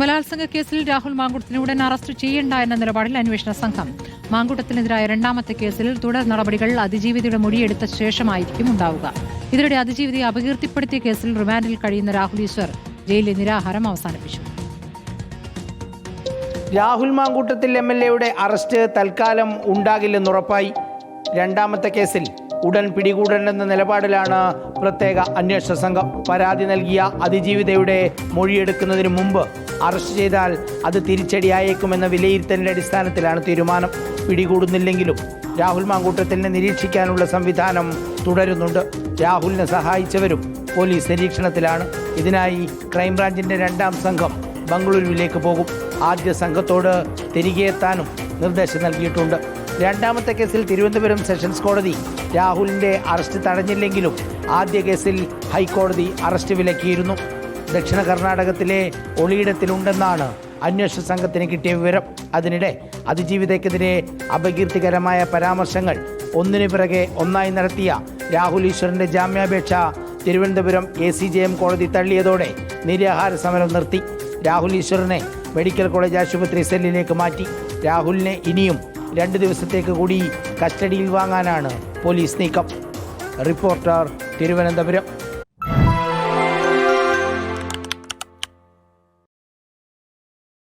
ബലാത്സംഗ കേസിൽ രാഹുൽ മാങ്കുട്ടത്തിനെ ഉടൻ അറസ്റ്റ് ചെയ്യേണ്ട എന്ന നിലപാടിൽ അന്വേഷണ സംഘം. മാങ്കുട്ടത്തിനെതിരായ രണ്ടാമത്തെ കേസിൽ തുടർ നടപടികൾ അതിജീവിതയുടെ മൊഴിയെടുത്ത ശേഷമായിരിക്കും ഉണ്ടാവുക. ഇതിനിടെ അതിജീവിതയെ അപകീർത്തിപ്പെടുത്തിയ കേസിൽ റിമാൻഡിൽ കഴിയുന്ന രാഹുൽ ഈശ്വർ ജയിലിലെ നിരാഹാരം അവസാനിപ്പിച്ചു. രാഹുൽ മാങ്കൂട്ടത്തിൽ എം എൽ എയുടെ അറസ്റ്റ് തൽക്കാലം ഉണ്ടാകില്ലെന്നുറപ്പായി രണ്ടാമത്തെ കേസിൽ ഉടൻ പിടികൂടണമെന്ന നിലപാടിലാണ് പ്രത്യേക അന്വേഷണ സംഘം. പരാതി നൽകിയ അതിജീവിതയുടെ മൊഴിയെടുക്കുന്നതിന് മുമ്പ് അറസ്റ്റ് ചെയ്താൽ അത് തിരിച്ചടിയായേക്കുമെന്ന വിലയിരുത്തലിന്റെ അടിസ്ഥാനത്തിലാണ് തീരുമാനം. പിടികൂടുന്നില്ലെങ്കിലും രാഹുൽ മാങ്കൂട്ടത്തിനെ നിരീക്ഷിക്കാനുള്ള സംവിധാനം തുടരുന്നുണ്ട്. രാഹുലിനെ സഹായിച്ചവരും പോലീസ് നിരീക്ഷണത്തിലാണ്. ഇതിനായി ക്രൈംബ്രാഞ്ചിന്റെ രണ്ടാം സംഘം ബംഗളൂരുവിലേക്ക് പോകും. ആദ്യ സംഘത്തോട് തിരികെ എത്താനും നിർദ്ദേശം നൽകിയിട്ടുണ്ട്. രണ്ടാമത്തെ കേസിൽ തിരുവനന്തപുരം സെഷൻസ് കോടതി രാഹുലിന്റെ അറസ്റ്റ് തടഞ്ഞില്ലെങ്കിലും ആദ്യ കേസിൽ ഹൈക്കോടതി അറസ്റ്റ് വിലക്കിയിരുന്നു. ദക്ഷിണ കർണാടകത്തിലെ ഒളിയിടത്തിലുണ്ടെന്നാണ് അന്വേഷണ സംഘത്തിന് കിട്ടിയ വിവരം. അതിനിടെ അതിജീവിതയ്ക്കെതിരെ അപകീർത്തികരമായ പരാമർശങ്ങൾ. ഒന്നിനു പിറകെ ഒന്നായി നടത്തിയ രാഹുൽ ഈശ്വറിന്റെ ജാമ്യാപേക്ഷ Thiruvananthapuram A C J M കോടതി തള്ളിയതോടെ നിരാഹാര സമരം നിർത്തി. രാഹുൽ ഈശ്വറിനെ മെഡിക്കൽ കോളേജ് ആശുപത്രി സെല്ലിലേക്ക് മാറ്റി. രാഹുലിനെ ഇനിയും രണ്ട് ദിവസത്തേക്ക് കൂടി കസ്റ്റഡിയിൽ വാങ്ങാനാണ് പോലീസ് നീക്കം. റിപ്പോർട്ടർ തിരുവനന്തപുരം.